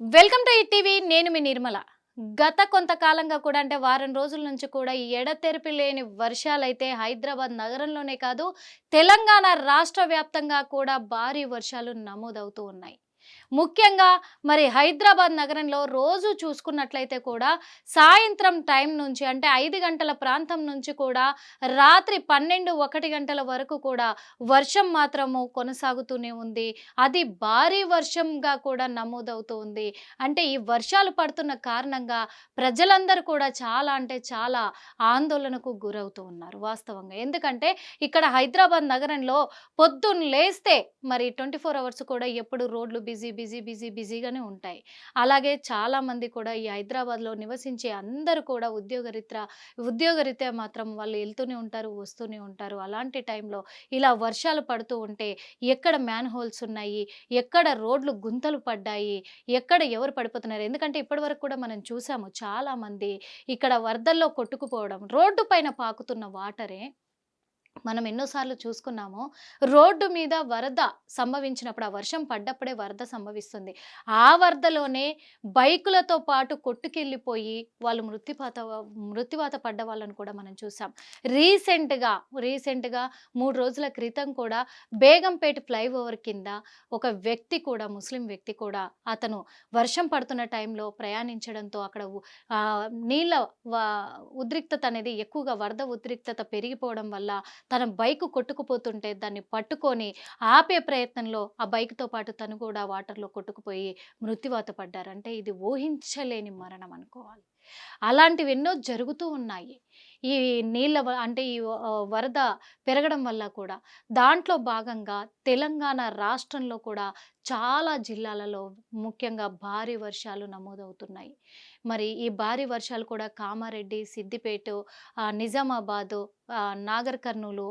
Welcome to TV నేను మీ నిర్మల. గత కొంతకాలంగా కూడా అంటే వారం రోజుల నుంచి కూడా ఈ ఎడతెరిపి లేని వర్షాలైతే హైదరాబాద్ నగరంలోనే కాదు తెలంగాణ రాష్ట్ర వ్యాప్తంగా కూడా భారీ వర్షాలు నమోదవుతూ ఉన్నాయి. ముఖ్యంగా మరి హైదరాబాద్ నగరంలో రోజు చూసుకున్నట్లయితే కూడా సాయంత్రం టైం నుంచి అంటే ఐదు గంటల ప్రాంతం నుంచి కూడా రాత్రి పన్నెండు ఒకటి గంటల వరకు కూడా వర్షం మాత్రము కొనసాగుతూనే ఉంది. అది భారీ వర్షంగా కూడా నమోదవుతూ ఉంది. అంటే ఈ వర్షాలు పడుతున్న కారణంగా ప్రజలందరూ కూడా చాలా అంటే చాలా ఆందోళనకు గురవుతూ ఉన్నారు వాస్తవంగా. ఎందుకంటే ఇక్కడ హైదరాబాద్ నగరంలో పొద్దున్న లేస్తే మరి ట్వంటీ ఫోర్ అవర్స్ కూడా ఎప్పుడు రోడ్లు బిజీ బిజీ బిజీ బిజీగానే ఉంటాయి. అలాగే చాలామంది కూడా ఈ హైదరాబాద్లో నివసించే అందరూ కూడా ఉద్యోగరీత్యా ఉద్యోగరీత్యా మాత్రం వాళ్ళు వెళ్తూనే ఉంటారు వస్తూనే ఉంటారు. అలాంటి టైంలో ఇలా వర్షాలు పడుతూ ఉంటే ఎక్కడ మ్యాన్ హోల్స్ ఉన్నాయి? ఎక్కడ రోడ్లు గుంతలు పడ్డాయి? ఎక్కడ ఎవరు పడిపోతున్నారు? ఎందుకంటే ఇప్పటివరకు కూడా మనం చూసాము చాలామంది ఇక్కడ వరదల్లో కొట్టుకుపోవడం రోడ్డు పైన పాకుతున్న వాటరే మనం ఎన్నోసార్లు చూసుకున్నాము రోడ్డు మీద వరద సంభవించినప్పుడు ఆ వర్షం పడ్డప్పుడే వరద సంభవిస్తుంది. ఆ వరదలోనే బైకులతో పాటు కొట్టుకెళ్ళిపోయి వాళ్ళు మృత్యుపాత మృత్యువాత పడ్డ వాళ్ళని కూడా మనం చూసాం. రీసెంట్గా రీసెంట్గా మూడు రోజుల క్రితం కూడా బేగంపేట ఫ్లైఓవర్ కింద ఒక వ్యక్తి కూడా ముస్లిం వ్యక్తి కూడా అతను వర్షం పడుతున్న టైంలో ప్రయాణించడంతో అక్కడ నీళ్ళ ఉద్రిక్తత అనేది ఎక్కువగా వరద ఉద్రిక్తత పెరిగిపోవడం వల్ల తన బైక్ కొట్టుకుపోతుంటే దాన్ని పట్టుకొని ఆపే ప్రయత్నంలో ఆ బైక్తో పాటు తను కూడా వాటర్లో కొట్టుకుపోయి మృత్యువాత పడ్డారంటే ఇది ఊహించలేని మరణం అనుకోవాలి. అలాంటివి ఎన్నో జరుగుతూ ఉన్నాయి. ఈ నీళ్ళ వ- అంటే ఈ వరద పెరగడం వల్ల కూడా దాంట్లో భాగంగా తెలంగాణ రాష్ట్రంలో కూడా చాలా జిల్లాలలో ముఖ్యంగా భారీ వర్షాలు నమోదవుతున్నాయి. మరి ఈ భారీ వర్షాలు కూడా కామారెడ్డి సిద్దిపేట నిజామాబాదు నాగర్ కర్నూలు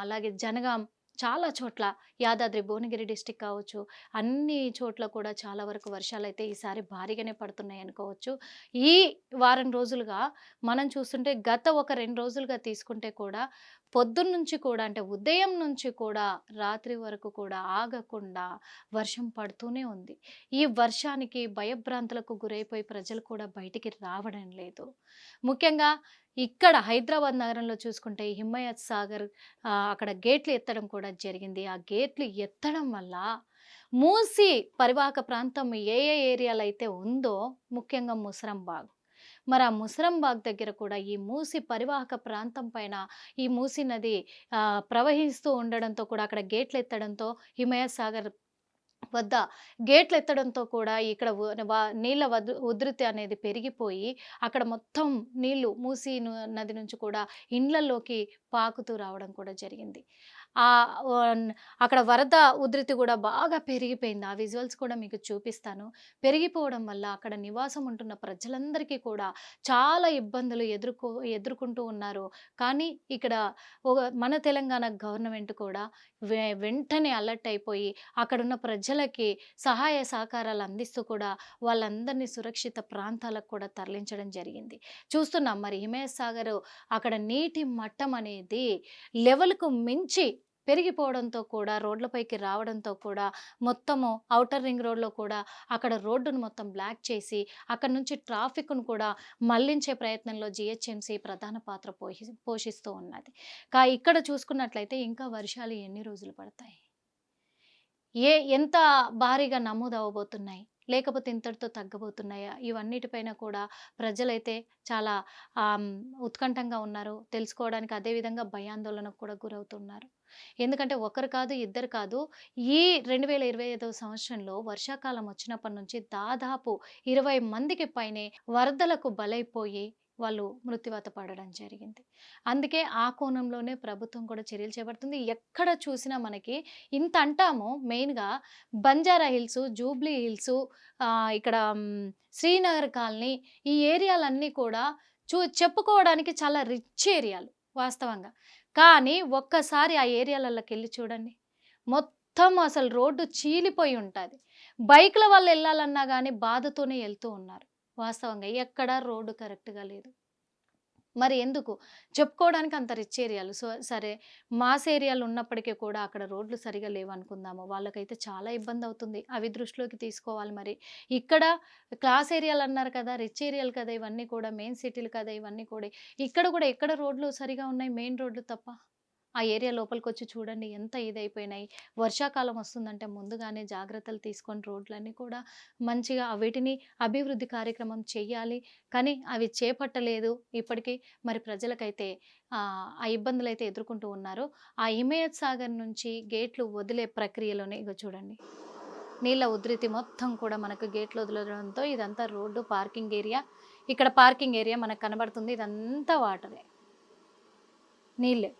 అలాగే జనగాం చాలా చోట్ల. యాదాద్రి భువనగిరి డిస్టిక్ కావచ్చు. అన్ని చోట్ల కూడా చాలా వరకు వర్షాలు అయితే ఈసారి భారీగానే పడుతున్నాయి అనుకోవచ్చు. ఈ వారం రోజులుగా మనం చూస్తుంటే గత ఒక రెండు రోజులుగా తీసుకుంటే కూడా పొద్దున్న నుంచి కూడా అంటే ఉదయం నుంచి కూడా రాత్రి వరకు కూడా ఆగకుండా వర్షం పడుతూనే ఉంది. ఈ వర్షానికి భయభ్రాంతులకు గురైపోయి ప్రజలు కూడా బయటికి రావడం లేదు. ముఖ్యంగా ఇక్కడ హైదరాబాద్ నగరంలో చూసుకుంటే హిమాయత్ సాగర్ అక్కడ గేట్లు ఎత్తడం కూడా జరిగింది. ఆ గేట్లు ఎత్తడం వల్ల మూసి పరివాహక ప్రాంతం ఏ ఏ ఏరియాలో అయితే ఉందో ముఖ్యంగా ముసరంబాగ్. మరి ఆ ముసరంబాగ్ దగ్గర కూడా ఈ మూసి పరివాహక ప్రాంతం పైన ఈ మూసి నది ప్రవహిస్తూ ఉండడంతో కూడా అక్కడ గేట్లు ఎత్తడంతో హిమాయత్ సాగర్ వద్ద గేట్లు ఎత్తడంతో కూడా ఇక్కడ నీళ్ళ ఉధృతి అనేది పెరిగిపోయి అక్కడ మొత్తం నీళ్ళు మూసి నది నుంచి కూడా ఇండ్లలోకి పాకుతూ రావడం కూడా జరిగింది. ఆ అక్కడ వరద ఉధృతి కూడా బాగా పెరిగిపోయింది. ఆ విజువల్స్ కూడా మీకు చూపిస్తాను. పెరిగిపోవడం వల్ల అక్కడ నివాసం ఉంటున్న ప్రజలందరికీ కూడా చాలా ఇబ్బందులు ఎదుర్కో ఎదుర్కొంటూ ఉన్నారు. కానీ ఇక్కడ ఒక మన తెలంగాణ గవర్నమెంట్ కూడా వెంటనే అలర్ట్ అయిపోయి అక్కడున్న ప్రజలకి సహాయ సహకారాలు అందిస్తూ కూడా వాళ్ళందరినీ సురక్షిత ప్రాంతాలకు కూడా తరలించడం జరిగింది. చూస్తున్నాం మరి హిమేష్ సాగర్ అక్కడ నీటి మట్టం అనేది లెవెల్కు మించి పెరిగిపోవడంతో కూడా రోడ్లపైకి రావడంతో కూడా మొత్తము అవుటర్ రింగ్ రోడ్లో కూడా అక్కడ రోడ్డును మొత్తం బ్లాక్ చేసి అక్కడ నుంచి ట్రాఫిక్ను కూడా మళ్ళించే ప్రయత్నంలో జిహెచ్ఎంసీ ప్రధాన పాత్ర పోషి పోషిస్తూ ఉన్నది. కా ఇక్కడ చూసుకున్నట్లయితే ఇంకా వర్షాలు ఎన్ని రోజులు పడతాయి? ఏ ఎంత భారీగా నమోదు అవ్వబోతున్నాయి లేకపోతే ఇంతటితో తగ్గబోతున్నాయా? ఇవన్నిటిపైన కూడా ప్రజలైతే చాలా ఉత్కంఠంగా ఉన్నారు. తెలుసుకోవడానికి అదేవిధంగా భయాందోళనకు కూడా గురవుతున్నారు. ఎందుకంటే ఒకరు కాదు ఇద్దరు కాదు. ఈ రెండు వేల ఇరవై ఐదవ సంవత్సరంలో వర్షాకాలం వచ్చినప్పటి నుంచి దాదాపు ఇరవై మందికి పైనే వరదలకు బలైపోయి వాళ్ళు మృత్యువాత పడడం జరిగింది. అందుకే ఆ కోణంలోనే ప్రభుత్వం కూడా చర్యలు చేపడుతుంది. ఎక్కడ చూసినా మనకి ఇంత అంటాము. మెయిన్గా బంజారా హిల్స్ జూబ్లీ హిల్స్ ఇక్కడ శ్రీనగర్ కాలనీ ఈ ఏరియాలన్నీ కూడా చూ చెప్పుకోవడానికి చాలా రిచ్ ఏరియాలు వాస్తవంగా. కానీ ఒక్కసారి ఆ ఏరియాలలోకి వెళ్ళి చూడండి. మొత్తం అసలు రోడ్డు చీలిపోయి ఉంటుంది. బైక్ల వల్ల వెళ్ళాలన్నా కానీ బాధతోనే వెళ్తూ ఉన్నారు. వాస్తవంగా ఎక్కడా రోడ్డు కరెక్ట్గా లేదు. మరి ఎందుకు? చెప్పుకోవడానికి అంత రిచ్ ఏరియాలు. సో సరే మాస్ ఏరియాలు ఉన్నప్పటికీ కూడా అక్కడ రోడ్లు సరిగా లేవనుకుందాము. వాళ్ళకైతే చాలా ఇబ్బంది అవుతుంది. అవి దృష్టిలోకి తీసుకోవాలి మరి. ఇక్కడ క్లాస్ ఏరియాలు అన్నారు కదా రిచ్ ఏరియాలు కదా ఇవన్నీ కూడా మెయిన్ సిటీలు కదా ఇవన్నీ కూడా. ఇక్కడ కూడా ఎక్కడ రోడ్లు సరిగా ఉన్నాయి? మెయిన్ రోడ్లు తప్ప? ఆ ఏరియా లోపలికి వచ్చి చూడండి ఎంత ఇదైపోయినాయి వర్షాకాలం వస్తుందంటే ముందుగానే జాగ్రత్తలు తీసుకొని రోడ్లన్నీ కూడా మంచిగా వీటిని అభివృద్ధి కార్యక్రమం చెయ్యాలి. కానీ అవి చేపట్టలేదు. ఇప్పటికీ మరి ప్రజలకైతే ఆ ఇబ్బందులు అయితే ఎదుర్కొంటూ ఉన్నారు. ఆ ఇమేజ్ సాగర్ నుంచి గేట్లు వదిలే ప్రక్రియలోనే ఇక చూడండి. నీళ్ళ ఉధృతి మొత్తం కూడా మనకు గేట్లు వదలడంతో ఇదంతా రోడ్డు పార్కింగ్ ఏరియా. ఇక్కడ పార్కింగ్ ఏరియా మనకు కనబడుతుంది. ఇదంతా వాటరే. నీళ్ళే.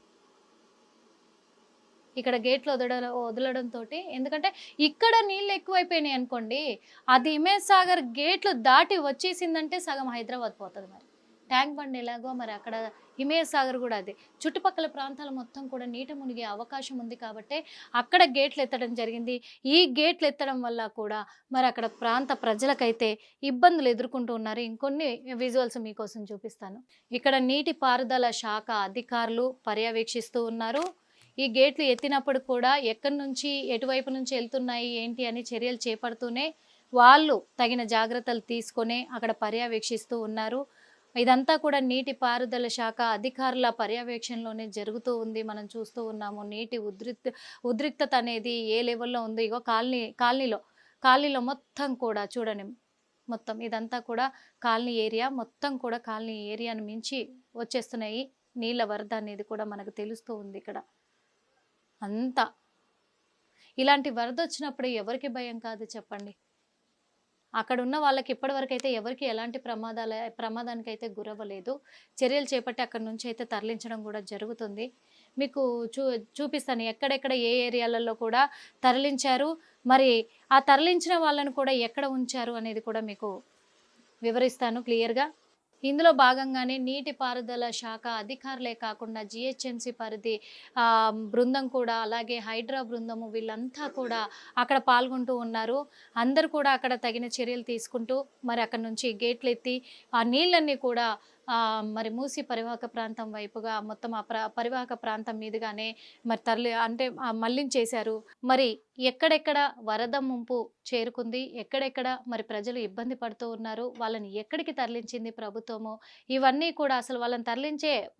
ఇక్కడ గేట్లు వదలడం వదలడంతో ఎందుకంటే ఇక్కడ నీళ్ళు ఎక్కువైపోయినాయి అనుకోండి అది హిమేష్ సాగర్ గేట్లు దాటి వచ్చేసిందంటే సగం హైదరాబాద్ పోతుంది మరి. ట్యాంక్ బండ్ ఎలాగో మరి అక్కడ హిమేష్ సాగర్ కూడా అదే. చుట్టుపక్కల ప్రాంతాలు మొత్తం కూడా నీట మునిగే అవకాశం ఉంది కాబట్టి అక్కడ గేట్లు ఎత్తడం జరిగింది. ఈ గేట్లు ఎత్తడం వల్ల కూడా మరి అక్కడ ప్రాంత ప్రజలకైతే ఇబ్బందులు ఎదుర్కొంటూ ఉన్నారు. ఇంకొన్ని విజువల్స్ మీకోసం చూపిస్తాను. ఇక్కడ నీటి పారుదల శాఖ అధికారులు పర్యవేక్షిస్తూ ఉన్నారు. ఈ గేట్లు ఎత్తినప్పుడు కూడా ఎక్కడి నుంచి ఎటువైపు నుంచి వెళ్తున్నాయి ఏంటి అని చర్యలు చేపడుతూనే వాళ్ళు తగిన జాగ్రత్తలు తీసుకొని అక్కడ పర్యవేక్షిస్తూ ఉన్నారు. ఇదంతా కూడా నీటి పారుదల శాఖ అధికారుల పర్యవేక్షణలోనే జరుగుతూ ఉంది. మనం చూస్తూ ఉన్నాము నీటి ఉద్రిక్త ఉద్రిక్తత అనేది ఏ లెవెల్లో ఉంది? ఇగో కాలనీ కాలనీలో కాలనీలో మొత్తం కూడా చూడండి. మొత్తం ఇదంతా కూడా కాలనీ ఏరియా మొత్తం కూడా కాలనీ ఏరియాను మించి వచ్చేస్తున్నాయి. నీళ్ళ వరద అనేది కూడా మనకు తెలుస్తూ ఉంది ఇక్కడ. అంతా. ఇలాంటి వరద వచ్చినప్పుడు ఎవరికి భయం కాదు చెప్పండి. అక్కడ ఉన్న వాళ్ళకి ఇప్పటివరకు అయితే ఎవరికి ఎలాంటి ప్రమాదాల ప్రమాదానికి అయితే గురవ్వలేదు. చర్యలు చేపట్టి అక్కడ నుంచి అయితే తరలించడం కూడా జరుగుతుంది. మీకు చూ చూపిస్తాను ఎక్కడెక్కడ ఏ ఏరియాలలో కూడా తరలించారు. మరి ఆ తరలించిన వాళ్ళను కూడా ఎక్కడ ఉంచారు అనేది కూడా మీకు వివరిస్తాను క్లియర్గా. ఇందులో భాగంగానే నీటి పారుదల శాఖ అధికారులే కాకుండా జిహెచ్ఎంసి పరిధి బృందం కూడా అలాగే హైడ్రా బృందము వీళ్ళంతా కూడా అక్కడ పాల్గొంటూ ఉన్నారు. అందరు కూడా అక్కడ తగిన చర్యలు తీసుకుంటూ మరి అక్కడ నుంచి గేట్లు ఎత్తి ఆ నీళ్ళన్నీ కూడా మరి మూసి పరివాహక ప్రాంతం వైపుగా మొత్తం ఆ పరివాహక ప్రాంతం మీదుగానే మరి తరలి అంటే మళ్ళీ చేశారు మరి ఎక్కడెక్కడ వరద ముంపు చేరుకుంది? ఎక్కడెక్కడ మరి ప్రజలు ఇబ్బంది పడుతూ ఉన్నారు? వాళ్ళని ఎక్కడికి తరలించింది ప్రభుత్వము? ఇవన్నీ కూడా అసలు వాళ్ళని తరలించే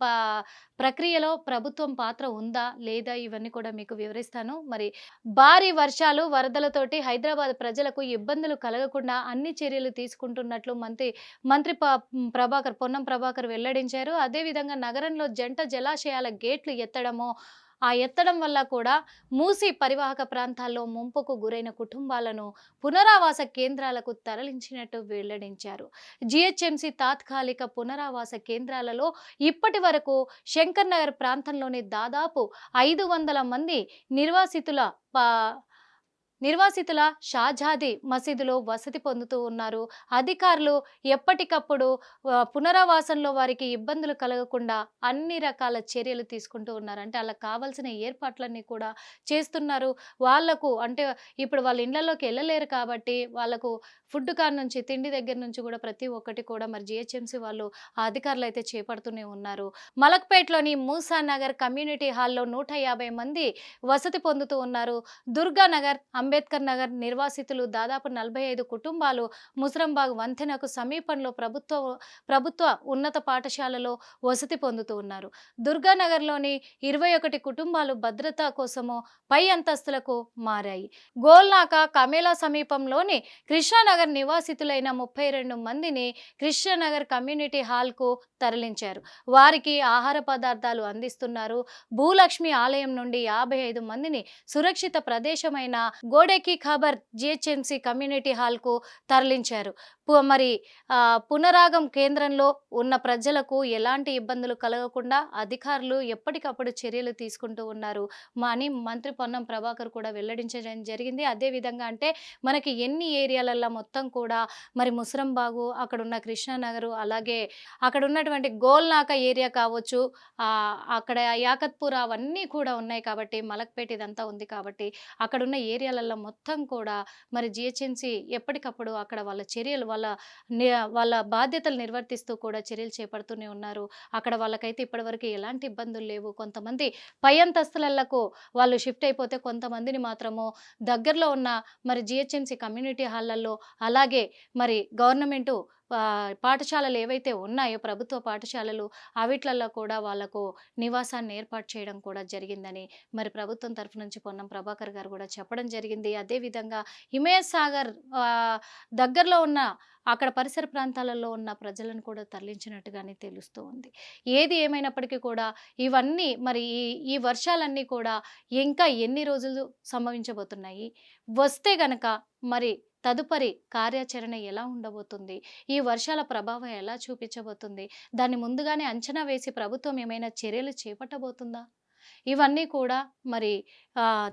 ప్రక్రియలో ప్రభుత్వం పాత్ర ఉందా? లేదా? ఇవన్నీ కూడా మీకు వివరిస్తాను. మరి భారీ వర్షాలు వరదలతోటి హైదరాబాద్ ప్రజలకు ఇబ్బందులు కలగకుండా అన్ని చర్యలు తీసుకుంటున్నట్లు మంత్రి మంత్రి ప- ప్రభాకర్ పొన్నం ప్రభాకర్ వెల్లడించారు. అదేవిధంగా నగరంలో జంట జలాశయాల గేట్లు ఎత్తడము ఆ ఎత్తడం వల్ల కూడా మూసి పరివాహక ప్రాంతాల్లో ముంపుకు గురైన కుటుంబాలను పునరావాస కేంద్రాలకు తరలించినట్టు వెల్లడించారు. జిహెచ్ఎంసి తాత్కాలిక పునరావాస కేంద్రాలలో ఇప్పటి వరకు శంకర్ నగర్ ప్రాంతంలోని దాదాపు ఐదు వందల మంది నిర్వాసితుల పా నిర్వాసితుల షాజాది మసీదులో వసతి పొందుతూ ఉన్నారు. అధికారులు ఎప్పటికప్పుడు పునరావాసంలో వారికి ఇబ్బందులు కలగకుండా అన్ని రకాల చర్యలు తీసుకుంటూ ఉన్నారు అంటే వాళ్ళకి కావాల్సిన ఏర్పాట్లన్నీ కూడా చేస్తున్నారు. వాళ్ళకు అంటే ఇప్పుడు వాళ్ళ ఇళ్ళలోకి వెళ్ళలేరు కాబట్టి వాళ్ళకు ఫుడ్ కార్ నుంచి తిండి దగ్గర నుంచి కూడా ప్రతి ఒక్కటి కూడా మరి జిహెచ్ఎంసీ వాళ్ళు అధికారులు అయితే చేపడుతూనే ఉన్నారు. మలక్పేటలోని మూసా నగర్ కమ్యూనిటీ హాల్లో నూట యాభై మంది వసతి పొందుతూ ఉన్నారు. దుర్గానగర్ నగర్ అంబేద్కర్ నగర్ నిర్వాసితులు దాదాపు నలభై ఐదు కుటుంబాలు ముసరంబాగ్ వంతెనకు సమీపంలో ప్రభుత్వ ప్రభుత్వ ఉన్నత పాఠశాలలో వసతి పొందుతూ ఉన్నారు. దుర్గానగర్లోని ఇరవై ఒకటి కుటుంబాలు భద్రత కోసము పై అంతస్తులకు మారాయి. గోల్నాక కమేలా సమీపంలోని కృష్ణానగర్ నివాసితులైన ముప్పై రెండు మందిని కృష్ణానగర్ కమ్యూనిటీ హాల్కు తరలించారు. వారికి ఆహార పదార్థాలు అందిస్తున్నారు. భూలక్ష్మి ఆలయం నుండి యాభై ఐదు మందిని సురక్షిత ప్రదేశమైన గో గోడెకి ఖబర్ జిహెచ్ఎంసి కమ్యూనిటీ హాల్కు తరలించారు. మరి పునరాగం కేంద్రంలో ఉన్న ప్రజలకు ఎలాంటి ఇబ్బందులు కలగకుండా అధికారులు ఎప్పటికప్పుడు చర్యలు తీసుకుంటూ ఉన్నారు. అని మంత్రి పొన్నం ప్రభాకర్ కూడా వెల్లడించడం జరిగింది. అదే విధంగా అంటే మనకి ఎన్ని ఏరియాలల్లో మొత్తం కూడా మరి ముసరంబాగు అక్కడున్న కృష్ణానగరు అలాగే అక్కడ ఉన్నటువంటి గోల్నాక ఏరియా కావచ్చు అక్కడ యాకత్పూర్ అవన్నీ కూడా ఉన్నాయి కాబట్టి మలక్పేట ఇదంతా ఉంది కాబట్టి అక్కడున్న ఏరియాలల్లో ఏరియాలలో మొత్తం కూడా మరి జిహెచ్ఎంసీ ఎప్పటికప్పుడు అక్కడ వాళ్ళ చర్యలు వాళ్ళ వాళ్ళ బాధ్యతలు నిర్వర్తిస్తూ కూడా చర్యలు చేపడుతూనే ఉన్నారు. అక్కడ వాళ్ళకైతే ఇప్పటివరకు ఎలాంటి ఇబ్బందులు లేవు. కొంతమంది పై అంతస్తులకు వాళ్ళు షిఫ్ట్ అయిపోతే కొంతమందిని మాత్రము దగ్గరలో ఉన్న మరి జిహెచ్ఎంసీ కమ్యూనిటీ హాళ్ళలో అలాగే మరి గవర్నమెంటు పాఠశాలలు ఏవైతే ఉన్నాయో ప్రభుత్వ పాఠశాలలు అవిట్లలో కూడా వాళ్ళకు నివాసాన్ని ఏర్పాటు చేయడం కూడా జరిగిందని మరి ప్రభుత్వం తరఫు నుంచి పొన్నం ప్రభాకర్ గారు కూడా చెప్పడం జరిగింది. అదేవిధంగా హిమేష్ సాగర్ దగ్గరలో ఉన్న అక్కడ పరిసర ప్రాంతాలలో ఉన్న ప్రజలను కూడా తరలించినట్టుగానే తెలుస్తూ ఉంది. ఏది ఏమైనప్పటికీ కూడా ఇవన్నీ మరి ఈ ఈ వర్షాలన్నీ కూడా ఇంకా ఎన్ని రోజులు సంభవించబోతున్నాయి? వస్తే గనక మరి తదుపరి కార్యాచరణ ఎలా ఉండబోతుంది? ఈ వర్షాల ప్రభావం ఎలా చూపించబోతుంది? దాన్ని ముందుగానే అంచనా వేసి ప్రభుత్వం ఏమైనా చర్యలు చేపట్టబోతుందా? ఇవన్నీ కూడా మరి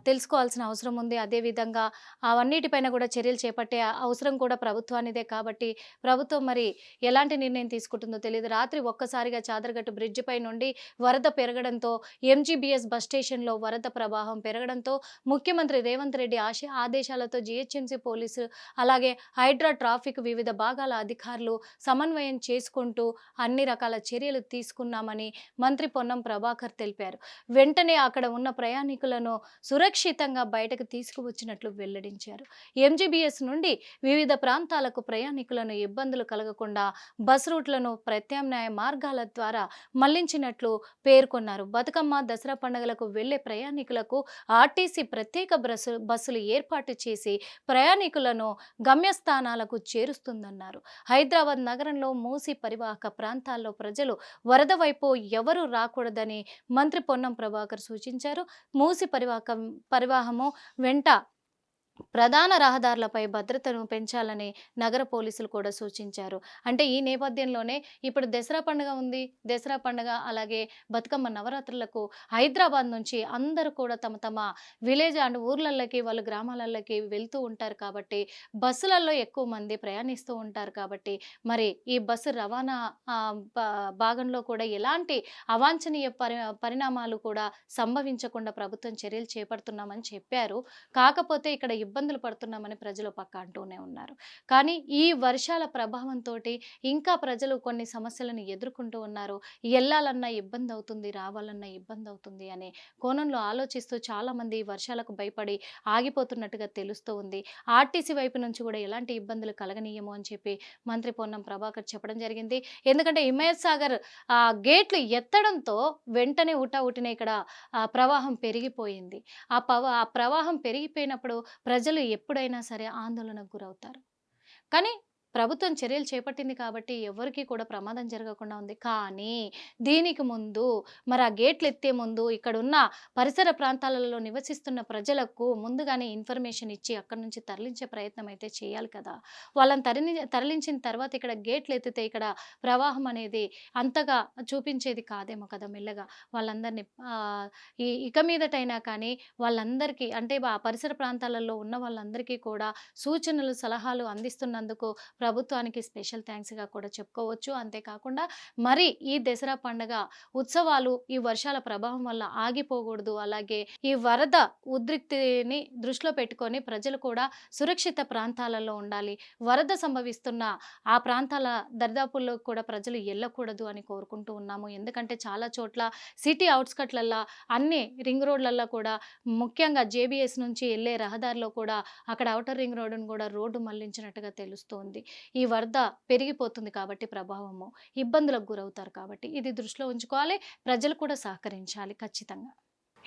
తెలుసుకోవాల్సిన అవసరం ఉంది. అదేవిధంగా అవన్నిటిపైన కూడా చర్యలు చేపట్టే అవసరం కూడా ప్రభుత్వానిదే కాబట్టి ప్రభుత్వం మరి ఎలాంటి నిర్ణయం తీసుకుంటుందో తెలియదు రాత్రి ఒక్కసారిగా చాదరగట్టు బ్రిడ్జిపై నుండి వరద పెరగడంతో ఎంజీబీఎస్ బస్ స్టేషన్లో వరద ప్రవాహం పెరగడంతో ముఖ్యమంత్రి రేవంత్ రెడ్డి ఆశ ఆదేశాలతో జీహెచ్ఎంసీ పోలీసు అలాగే హైడ్రా ట్రాఫిక్ వివిధ భాగాల అధికారులు సమన్వయం చేసుకుంటూ అన్ని రకాల చర్యలు తీసుకున్నామని మంత్రి పొన్నం ప్రభాకర్ తెలిపారు. వెంటనే అక్కడ ఉన్న ప్రయాణికులను సురక్షితంగా బయటకు తీసుకువచ్చినట్లు వెల్లడించారు. ఎంజీబీఎస్ నుండి వివిధ ప్రాంతాలకు ప్రయాణికులను ఇబ్బందులు కలగకుండా బస్ రూట్లను ప్రత్యామ్నాయ మార్గాల ద్వారా మళ్ళించినట్లు పేర్కొన్నారు. బతుకమ్మ దసరా పండుగలకు వెళ్ళే ప్రయాణికులకు ఆర్టీసీ ప్రత్యేక బస్సు బస్సులు ఏర్పాటు చేసి ప్రయాణికులను గమ్యస్థానాలకు చేరుస్తుందన్నారు. హైదరాబాద్ నగరంలో మూసి పరివాహక ప్రాంతాల్లో ప్రజలు వరద వైపు ఎవరూ రాకూడదని మంత్రి పొన్నం ప్రభాకర్ సూచించారు. మూసి పరివాహకం పరివాహము వెంట ప్రధాన రహదారులపై భద్రతను పెంచాలని నగర పోలీసులు కూడా సూచించారు. అంటే ఈ నేపథ్యంలోనే ఇప్పుడు దసరా పండుగ ఉంది. దసరా పండుగ అలాగే బతుకమ్మ నవరాత్రులకు హైదరాబాద్ నుంచి అందరూ కూడా తమ తమ విలేజ్ అండ్ ఊర్లలోకి వాళ్ళు గ్రామాలలోకి వెళ్తూ ఉంటారు కాబట్టి బస్సులలో ఎక్కువ మంది ప్రయాణిస్తూ ఉంటారు కాబట్టి మరి ఈ బస్సు రవాణా భా- భాగంలో కూడా ఎలాంటి అవాంఛనీయ పరి పరిణామాలు కూడా సంభవించకుండా ప్రభుత్వం చర్యలు చేపడుతున్నామని చెప్పారు. కాకపోతే ఇక్కడ ఇబ్బందులు పడుతున్నామని ప్రజలు పక్క అంటూనే ఉన్నారు. కానీ ఈ వర్షాల ప్రభావంతో ఇంకా ప్రజలు కొన్ని సమస్యలను ఎదుర్కొంటూ ఉన్నారు. వెళ్ళాలన్నా ఇబ్బంది అవుతుంది రావాలన్నా ఇబ్బంది అవుతుంది అనే కోణంలో ఆలోచిస్తూ చాలా మంది వర్షాలకు భయపడి ఆగిపోతున్నట్టుగా తెలుస్తూ ఉంది. ఆర్టీసీ వైపు నుంచి కూడా ఎలాంటి ఇబ్బందులు కలగనీయము అని చెప్పి మంత్రి పొన్నం ప్రభాకర్ చెప్పడం జరిగింది. ఎందుకంటే హిమయత్ సాగర్ ఆ గేట్లు ఎత్తడంతో వెంటనే ఉటావుటిన ఇక్కడ ప్రవాహం పెరిగిపోయింది. ఆ ఆ ప్రవాహం పెరిగిపోయినప్పుడు ప్రజలు ఎప్పుడైనా సరే ఆందోళనకు గురవుతారు. కానీ ప్రభుత్వం చర్యలు చేపట్టింది కాబట్టి ఎవరికి కూడా ప్రమాదం జరగకుండా ఉంది. కానీ దీనికి ముందు మరి ఆ గేట్లు ఎత్తే ముందు ఇక్కడ ఉన్న పరిసర ప్రాంతాలలో నివసిస్తున్న ప్రజలకు ముందుగానే ఇన్ఫర్మేషన్ ఇచ్చి అక్కడి నుంచి తరలించే ప్రయత్నం అయితే చేయాలి కదా. వాళ్ళని తరలి తరలించిన తర్వాత ఇక్కడ గేట్లు ఎత్తితే ఇక్కడ ప్రవాహం అనేది అంతగా చూపించేది కాదేమో కదా మెల్లగా. వాళ్ళందరినీ ఈ ఇక మీదటైనా కానీ వాళ్ళందరికీ అంటే ఆ పరిసర ప్రాంతాలలో ఉన్న వాళ్ళందరికీ కూడా సూచనలు సలహాలు అందిస్తున్నందుకు ప్రభుత్వానికి స్పెషల్ థ్యాంక్స్గా కూడా చెప్పుకోవచ్చు. అంతేకాకుండా మరి ఈ దసరా పండగ ఉత్సవాలు ఈ వర్షాల ప్రభావం వల్ల ఆగిపోకూడదు. అలాగే ఈ వరద ఉద్రిక్తిని దృష్టిలో పెట్టుకొని ప్రజలు కూడా సురక్షిత ప్రాంతాలలో ఉండాలి. వరద సంభవిస్తున్న ఆ ప్రాంతాల దరిదాపుల్లో కూడా ప్రజలు వెళ్ళకూడదు అని కోరుకుంటూ ఉన్నాము. ఎందుకంటే చాలా చోట్ల సిటీ అవుట్స్కట్లల్లో అన్ని రింగ్ రోడ్లల్లో కూడా ముఖ్యంగా జేబీఎస్ నుంచి వెళ్ళే రహదారిలో కూడా అక్కడ అవుటర్ రింగ్ రోడ్డును కూడా రోడ్డు మళ్ళించినట్టుగా తెలుస్తోంది. ఈ వరద పెరిగిపోతుంది కాబట్టి ప్రభావము ఇబ్బందులకు గురవుతారు కాబట్టి ఇది దృష్టిలో ఉంచుకోవాలి ప్రజలు కూడా సహకరించాలి ఖచ్చితంగా.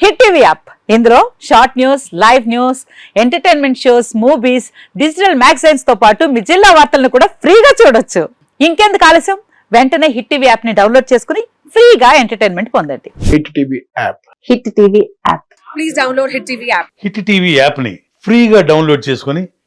Hit TV app. ఇందులో short news live news entertainment shows movies digital మ్యాగజైన్స్తో పాటు మీ జిల్లా వార్తలను కూడా ఫ్రీగా చూడొచ్చు. ఇంకెందుకు ఆలస్యం? వెంటనే హిట్ టీవీ యాప్ని డౌన్లోడ్ చేసుకుని ఫ్రీగా ఎంటర్టైన్మెంట్ పొందండి. Hit TV app. Hit TV app. Please download Hit TV app. Hit TV యాప్ని ఫ్రీగా డౌన్లోడ్ చేసుకొని